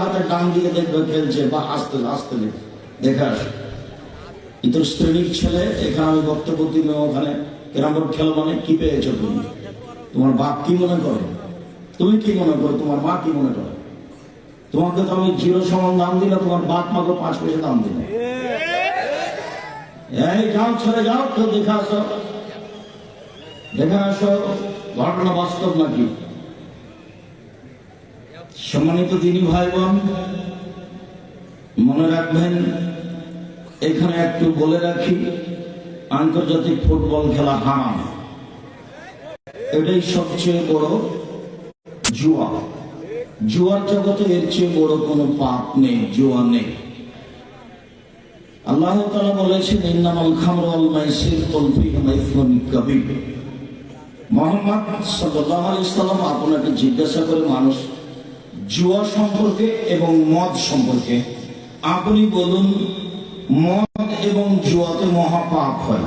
হাতে দিয়ে দেখবে খেলছে, বা শ্রেণির ছেলে, এখানে আমি বক্তব্য দিলে ওখানে খেল মানে কি পেয়েছ তুমি? তোমার বাপ কি মনে করে? তুমি কি মনে করো? তোমার মা কি মনে করে? তোমাকে তো আমি জিরো সমান দাম দিলে তোমার বাপ মাকে পাঁচ পয়সা দাম দিলে এই যাও, ছেড়ে যাও তো দেখে আসো। দেখে আসো, ঘটনা বাস্তব নাকি? সম্মানিত দিনী ভাই বোন মনে রাখবেন, এখানে একটু বলে রাখি, আন্তর্জাতিক ফুটবল খেলা হারাম এটাই সবচেয়ে বড় জুয়া। জুয়ার জগতে এর চেয়ে বড় কোনো পাপ নেই, জুয়া নেই। আল্লাহ তাআলা বলেছেন, ইন্নামাল খামরু ওয়াল মাইসির কুল ফীহিমা ইসমুন কাবীর। মোহাম্মদ সাল্লাল্লাহু আলাইহি সাল্লাম আপনাকে জিজ্ঞাসা করে মানুষ জুয়া সম্পর্কে এবং মদ সম্পর্কে। আপনি বলুন, মদ এবং জুয়াতে মহাপাপ হয়।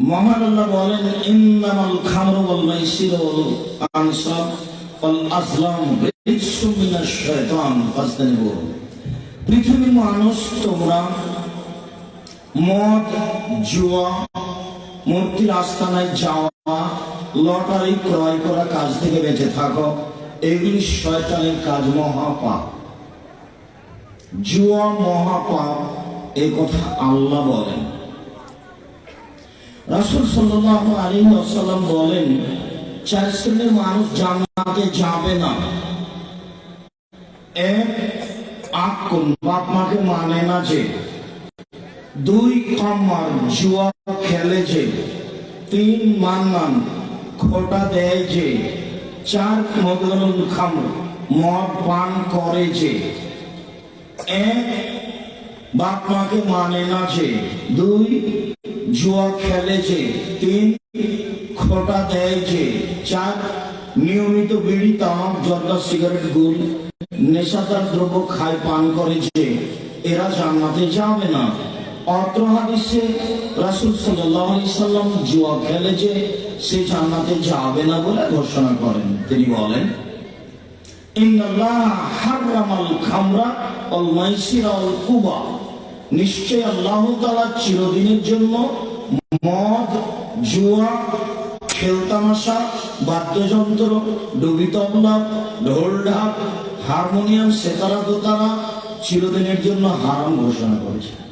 মহান বলেন পৃথিবীর মানুষ তোমরা মদ, জুয়া, মূর্তির আস্তানায় যাওয়া, লটারি ক্রয় করা কাজ থেকে বেঁচে থাকো। এগুলি শয়তানের কাজ, মহাপাপ। জুয়া, মহাপাপ এই কথা আল্লাহ বলেন। রাসূল সাল্লাল্লাহু আলাইহি ওয়াসাল্লাম বলেন, চার শ্রেণির মানুষ জান্নাতে যাবে না। এক আকুন বাপ মাকে মানে না যে দুই কামার জুয়া খেলে যে, তিন মান্নান খোটা দেয় যে, চার মদনুল খাম মদ পান করে যে। এক, বাপ মাকে মানে না যে, দুই জুয়া খেলে যে, তিন খোটা দেয় যে, চার নিয়মিত বিড়ি তামাক জর্দা, সিগারেট গুল নেশাদার দ্রব্য খায়, পান করে যে। এরা জান্নাতে যাবে না। তিনি বলেন নিশ্চয় আল্লাহ চিরদিনের জন্য মদ, জুয়া, খেলতামাশা, বাদ্যযন্ত্র ডুবি তবলা ঢোল ঢাক হারমোনিয়াম, সেতারা দোতারা চিরদিনের জন্য হারাম ঘোষণা করেছে।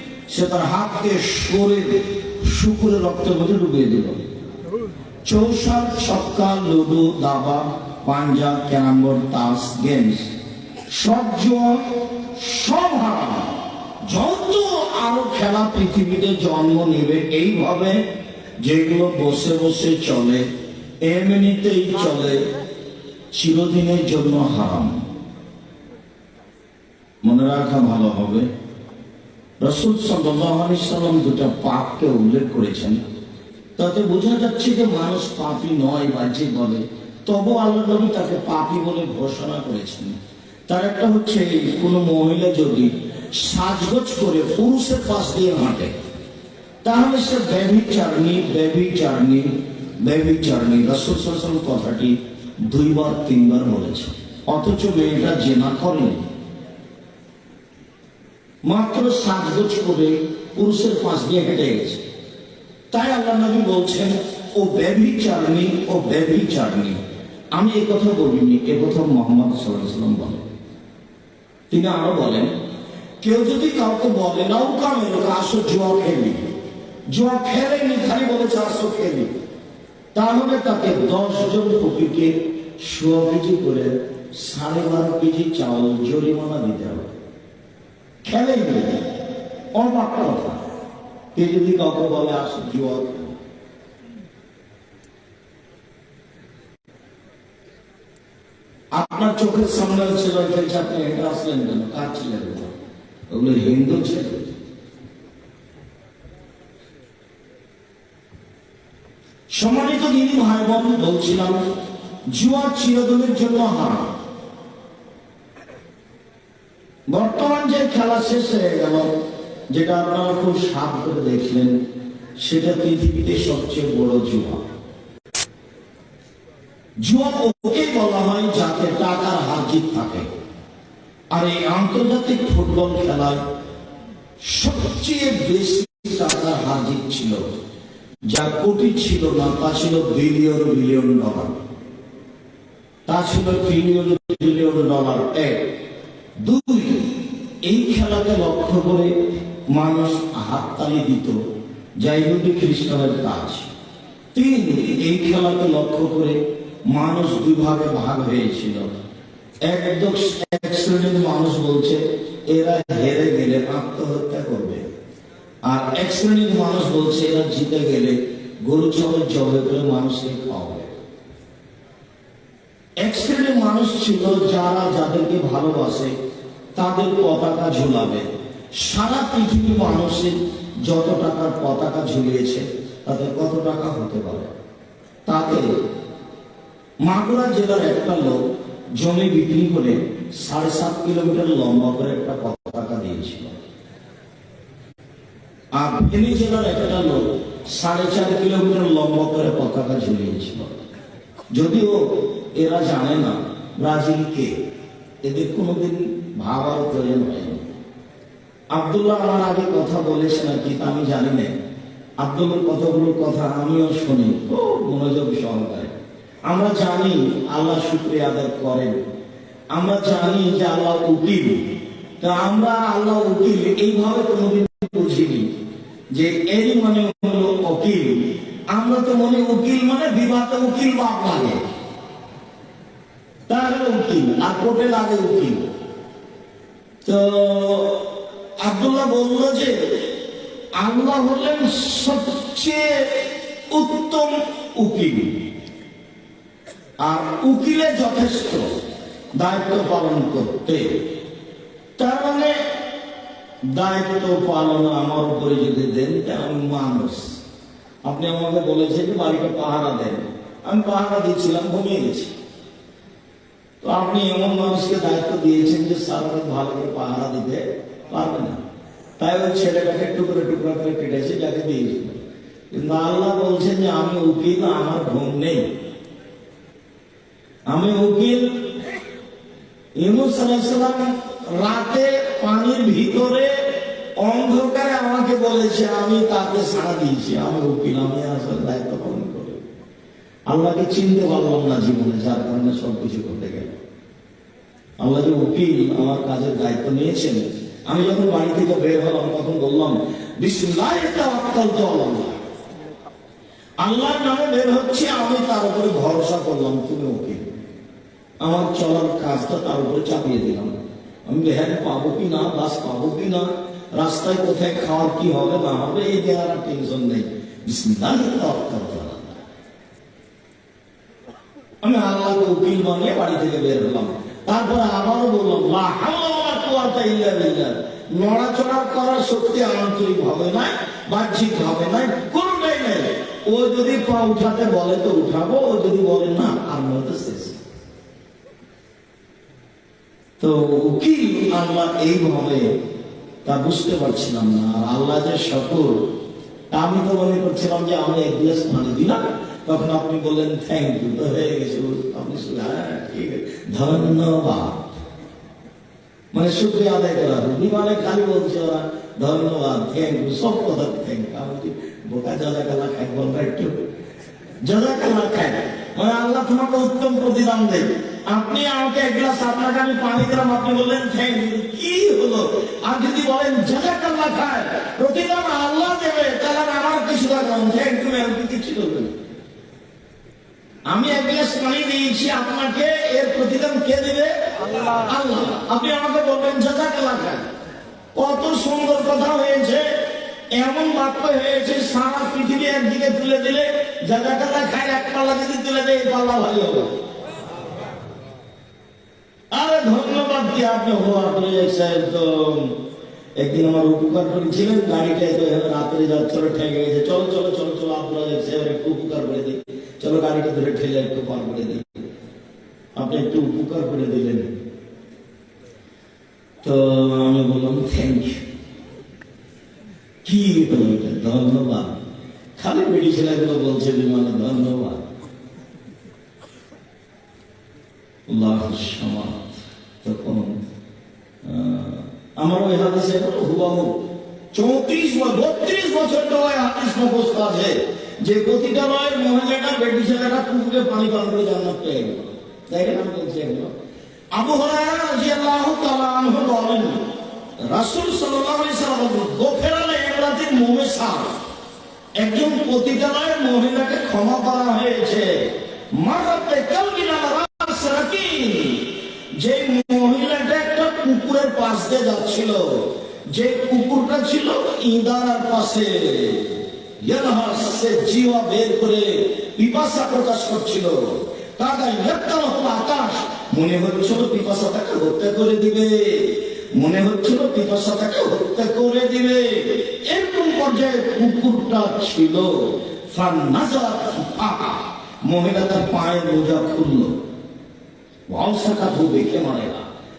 সে তার হাতকে সরে শুকুরে রক্তের মধ্যে ডুবিয়ে দিল। চৌসার ছক্কা, লুডু, দাবা, পাঞ্জা, ক্যারামবোর্ড, তাস, গেমস, সব সব যত আরও খেলা পৃথিবীতে জন্ম নেবে এইভাবে যেগুলো বসে বসে চলে, এমনিতেই চলে, চিরদিনের জন্য হারাম। মনে রাখা ভালো হবে। রসুল সাল্লাম দুটা পাপকে উল্লেখ করেছেন, তাতে বোঝা যাচ্ছে যে মানুষ পাপি নয় বাহ্যিক বলে তবু আল্লাহ নবী তাকে পাপি বলে ঘোষণা করেছেন। তার একটা হচ্ছে, কোনো মহিলা যদি সাজগোজ করে পুরুষের পাশ দিয়ে হাঁটে, তাহলে সে ব্যভিচারণী ব্যভিচারণী ব্যভিচারণী। রসুল সাল্লাম কথাটি দুইবার, তিনবার বলেছে অথচ মেয়েটা জেনা করেনি। মাত্র সাজগোজ করে পুরুষের পাশ দিয়ে হেঁটে গেছে। তাই আল্লাহ নবী বলছেন, ও ব্যভিচারণী ও ব্যভিচারণী আমি এ কথা বলিনি, এ কথা মোহাম্মদ সাল্লাম বলেন। তিনি আরও বলেন, কেউ যদি কাউকে বলে নাও কামের আসো জুয়া খেলি। জুয়া খেলেনি খালি বলেছে আসো খেলি। তাহলে তাকে দশ জন ফকিরকে সোয়া কেজি করে সাড়ে বারো কেজি চাউল জরিমানা দিতে হবে। খেলেই অবাক কে যদি কাউকে বলে, আসো জুয়া আপনার চোখের সামনে ছিল খেলছে আপনি এটা আসলেন কেন? কার ছিলেন ওগুলো? হিন্দু ছিল? সম্মানিত দিদি ভাই বোন বলছিলাম জুয়া চিরদিনের জন্য হারাম বর্তমান যে খেলা শেষ হয়ে গেল, যেটা আপনারা খুব সাপ করে দেখলেন, সেটা পৃথিবীতে সবচেয়ে বড় জুয়া। জুয়া ওকে বলা হয় যাতে টাকার হারজিত থাকে। আর এই আন্তর্জাতিক ফুটবল খেলায় সবচেয়ে বেশি টাকার হারজিত ছিল যা কোটি ছিল না, তা ছিল বিলিয়ন বিলিয়ন ডলার। তা ছিল ট্রিলিয়ন বিলিয়ন ডলার। এক, দুই এই খেলাকে লক্ষ্য করে মানুষ হাততালি দিত যা ইহুদি খ্রিস্টানের কাজ। তিন, এই খেলাকে লক্ষ্য করে মানুষ দুই ভাগে হয়েছিল। একদম এক মানুষ বলছে, এরা হেরে গেলে আত্মহত্যা করবে। আর এক শ্রেণির মানুষ বলছে, এরা জিতে গেলে গরু, ছাগল, জবে করে মানুষকে খাওয়াবে। এক শ্রেণির মানুষ ছিল যারা যাদেরকে ভালোবাসে তাদের পতাকা ঝুলাবে। সারা পৃথিবীর মানুষের যত টাকার পতাকা ঝুলিয়েছে, তাদের কত টাকা হতে পারে? তাতে মাগুরা জেলার একটা লোক জমি বিক্রি করে সাড়ে সাত কিলোমিটার লম্বা করে একটা পতাকা দিয়েছিল। আর ফেনী জেলার একটা লোক সাড়ে চার কিলোমিটার লম্বা করে পতাকা ঝুলিয়েছিল। যদিও এরা জানে না ব্রাজিল কে। এদের কোনোদিন ভাবার প্রয়োজন হয়নি। আবদুল্লাহ, আমার আগে কথা বলেছেন আর কি তা আমি জানি না। আব্দুল্লার কতগুলো কথা আমিও শুনি, খুব মনোযোগ সহকারে। আমরা জানি আল্লাহ শুক্রিয়া আদায় করেন। আমরা জানি যে আল্লাহ উকিল। তা আমরা আল্লাহ উকিল এইভাবে কোনোদিন বুঝিনি যে এরই মানে হলো উকিল। আমরা তো মনে উকিল মানে বিবাদে উকিল, বাপ লাগে। তার উকিল, আর কোর্টে লাগে উকিল। তো আব্দুল্লাহ বলল যে, আল্লাহ হলেন সবচেয়ে উত্তম উকিল। আর উকিলে যথেষ্ট দায়িত্ব পালন করতে। তার মানে দায়িত্ব পালন আমার উপরে যদি দেন, তা আমি মানুষ। আপনি আমাকে বলেছেন যে বাড়িটা পাহারা দেন। আমি পাহারা দিচ্ছিলাম ঘুমিয়ে গেছি। তো আপনি এমন মানুষকে দায়িত্ব দিয়েছেন যে সারা ভালো করে পাহারা দিতে পারবে না। তাই ওই ছেলেটাকে টুকরো টুকরো করে কেটেছে, যাকে দিয়েছিল। কিন্তু আল্লাহ বলছেন যে, আমি উকিল, আমার ঘুম নেই। আমি উকিল ইউনুস আলাইসালাম রাতে পানির ভিতরে অন্ধকারে আমাকে বলেছে, আমি তাকে সাড়া দিয়েছি আমি উকিল, আমি আসলে দায়িত্ব পালন আল্লাহকে চিনতে পারলাম না জীবনে, যার কারণে সবকিছু করতে গেল। আল্লাহ যে উকিল, আমার কাজের দায়িত্ব নিয়েছেন। আমি যখন বাড়ি থেকে বের হলাম, তখন বললাম বিসমুল্লাহ আল্লাহর নামে বের হচ্ছে, আমি তার উপরে ভরসা করলাম, তুমি ওকে আমার চলার কাজটা তার উপরে চাপিয়ে দিলাম। আমি ভ্যান পাবো কি না? বাস পাবো কি না? রাস্তায় কোথায় খাওয়ার কি হবে, না হবে, এই দেওয়ার টেনশন নেই। বিসমিল্লাহ। আমি আল্লাহকে উকিল বানিয়ে বাড়ি থেকে বের হলাম। তারপরে আবারও বললাম নড়াচড়া করার শক্তি আন্তরিক হবে না বাহ্যিক হবে না কোনটাই নেই। ও যদি পা উঠাতে বলে তো উঠাবো, ও যদি বলে না, আর মতো শেষ। তো উকিল আল্লাহ এইভাবে তা বুঝতে পারছিলাম না। আর আল্লাহ যে সকল, তা আমি তো মনে করছিলাম যে আমি এক গ্লাস পানি দিলাম। তখন আপনি বললেন থ্যাংক ইউ তো হয়ে গেছে আপনি হ্যাঁ ধন্যবাদ। মানে শুক্রিয়া আদায় করা রুবি মানে খালি বলছে ওরা, ধন্যবাদ থ্যাংক ইউ সব কথা থ্যাংক ইউ বোকা জাদা কালা খাই বলবা একটু। জাদা কালা খাই। মানে আল্লাহ তোমাকে উত্তম প্রতিদান দেবে আপনি আমাকে এক গ্লাস আপনাকে আমি পানি দিলাম, আপনি বললেন থ্যাংক ইউ কি হলো? আর যদি বলেন জাদা কাল্লা খায় প্রতিদান আল্লাহ দেবে, তাহলে আমার কিছু লাগাম থ্যাংক ইউ আমি কিছু করবেন আমি এক গ্লাস পানি দিয়েছি আপনাকে এর প্রতিদান কে দেবে? আল্লাহ। আপনি আমাকে বলবেন জাজাকাল্লাহ খান কত সুন্দর কথা হয়েছে এমন বাক্য হয়েছে সারা পৃথিবী একদিকে তুলে দিলে টাকা খায় এক পাল্লা যদি তুলে দেয় পাল্লা ভারী হবে। আরে ধন্যবাদ কি আপনি হওয়ার পরে একদম একদিন আমার উপকার করেছিলেন গাড়িটা এত রাত্রে যাচ্ছিল ঠেকে গেছে। চলো চলো চলো চলো আপনারা সাহেব একটু উপকার করে দিই চলো গাড়িটা ধরে ঠেলে একটু পার করে দিই। আপনি একটু উপকার করে দিলেন। তো আমি বললাম থ্যাংক ইউ কি ধন্যবাদ। খালি বেড়ি ছেলেগুলো বলছে বিমানে ধন্যবাদ। তখন আহ, আমার ওই হাদিসে হুবাহু চৌত্রিশ বত্রিশ বছর ওই হাদিস মুখস্থ আছে। যে প্রতিটা নয় মহিলাটা বেটি ছেলেটা কুকুরে পানি পান করে জান্নাত পেয়ে গেল। দেখেন আমি বলছি এগুলো। আবু হরায়রা আনহু বলেন, রাসূল সাল্লাল্লাহু সাল্লাম গোফেরালে ইমরাতিন মুমিসা একজন পতিতালয়ের মহিলাকে ক্ষমা করা হয়েছে। মারাতে রাস রাকিন যে মহিলাটা একটা কুকুরের পাশ দিয়ে যাচ্ছিল যে কুকুরটা ছিল ইদারার পাশে। জিওয়া বের করে পিপাসা প্রকাশ করছিল। আকাশ। মনে হচ্ছিল পিপাসা তাকে হত্যা করে দিবে। মনে হচ্ছিল পিপাসা তাকে হত্যা করে দিবে। এরকম পর্যায়ে কুকুরটা ছিল। মহিলা তার পায়ের মোজা খুললো। ধু দেখে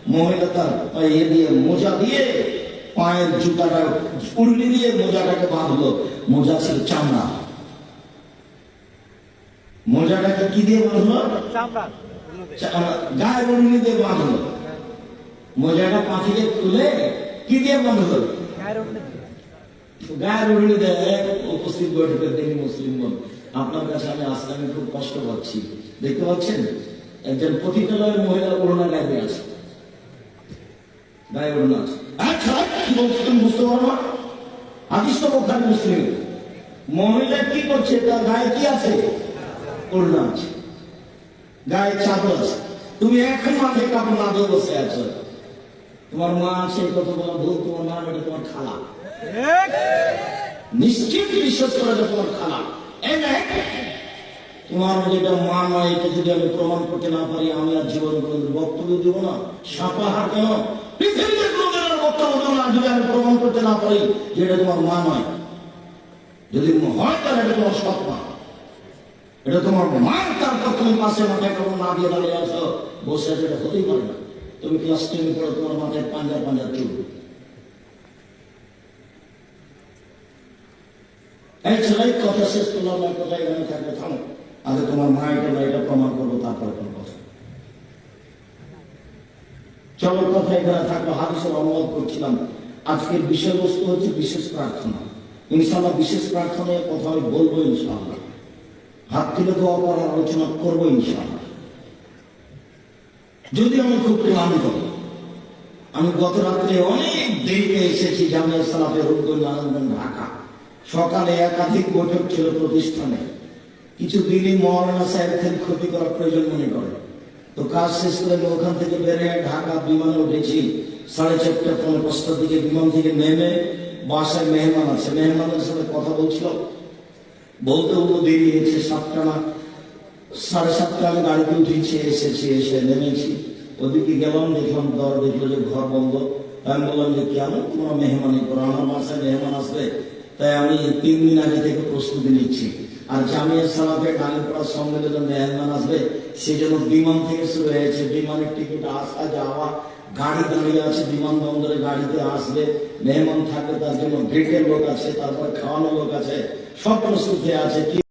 মহিলা তার ইয়ে দিয়ে মোজা দিয়ে পায়ের জুতাটা উড়লি দিয়ে মোজাটাকে বাঁধলো। মোজা ছিল চামড়া। মোজাটাকে কি দিয়ে বাঁধলো? গায়ে উড়লি দিয়ে বাঁধলো। মোজাটা পাখিকে খুলে কি দিয়ে বাঁধলো? গায়ের উড়লি দেয়। উপস্থিত বৈঠকে দেখি মুসলিম বোন আপনার কাছে আমি আসতে আমি খুব কষ্ট পাচ্ছি। দেখতে পাচ্ছেন? একজন পতিতালয়ের মহিলা করোনা গায়ে আছে। গায়ে ওড়না আছে আচ্ছা কি বলছো বুঝতে মুসলিম। মহিলা কি করছে? তার গায়ে কি আছে? ওড়না আছে গায়ে চাদর তুমি এখন মাঠে কাপড় না দিয়ে বসে আছো। তোমার মা সেই কথা বলা ভুল তোমার মা, এটা তোমার খালা। নিশ্চিত বিশ্বাস করা যায় তোমার খালা। তোমার যেটা মা নয়, এটা যদি আমি প্রমাণ করতে না পারি, আমি আর জীবন বক্তব্য দিব না। সাপাহার কেন প্রমাণ করতে তোমার মা যদি এটা তোমার এটা তোমার পাশে বসে আছো, এটা হতেই পারে না। তুমি তোমার মাথায় চুল। কথা শেষ করলাম আগে তোমার মা এটা এটা প্রমাণ করব, তারপরে কোন কথা। চলো কথা এখানে থাকল হাদিসের অনুবাদ করছিলাম। আজকের বিষয়বস্তু হচ্ছে বিশেষ প্রার্থনা। ইনশাল্লাহ বিশেষ প্রার্থনায় কথা আমি বলব ইনশাল্লাহ হাত তুলে দোয়া করার আলোচনা করব ইনশাল্লাহ যদি আমি খুব ক্লান্ত, আমি গত রাত্রে অনেক দেরিতে এসেছি জামিয়া সালাফের রূপগঞ্জ ঢাকা। সকালে একাধিক বৈঠক ছিল প্রতিষ্ঠানে। কিছু দিনই মহারানা সাহেবদের ক্ষতি করার প্রয়োজন মনে করে। তো কাজ শেষ করে ওখান থেকে বেড়ে ঢাকা বিমানে উঠেছি। সাড়ে চারটা পনেরো পাঁচটার দিকে বিমান থেকে নেমে বাসায় মেহমান আছে। মেহমানের সাথে কথা বলছিল। বলতে বলতে দেরি হয়েছে, সাতটা না, সাড়ে সাতটা আমি গাড়িতে উঠেছি, এসেছি, এসে নেমেছি। ওদিকে গেলাম, দেখলাম দর দেখল যে ঘর বন্ধ। আমি বললাম যে কেন তোমরা মেহমানি করো, আমার বাসায় মেহমান আসবে। তাই আমি তিন দিন আগে থেকে প্রস্তুতি নিচ্ছি। আর জামিয়া সালাফে গাড়ি পড়ার সম্মেলনে মেহমান আসবে। সেই জন্য বিমান থেকে শুরু হয়েছে। বিমানের টিকিট আসা যাওয়া, গাড়ি দাঁড়িয়ে আছে বিমানবন্দরে গাড়িতে আসবে, মেহমান থাকবে, তার জন্য গেটের লোক আছে, তারপর খাওয়ানো লোক আছে, সব প্রস্তুতি আছে।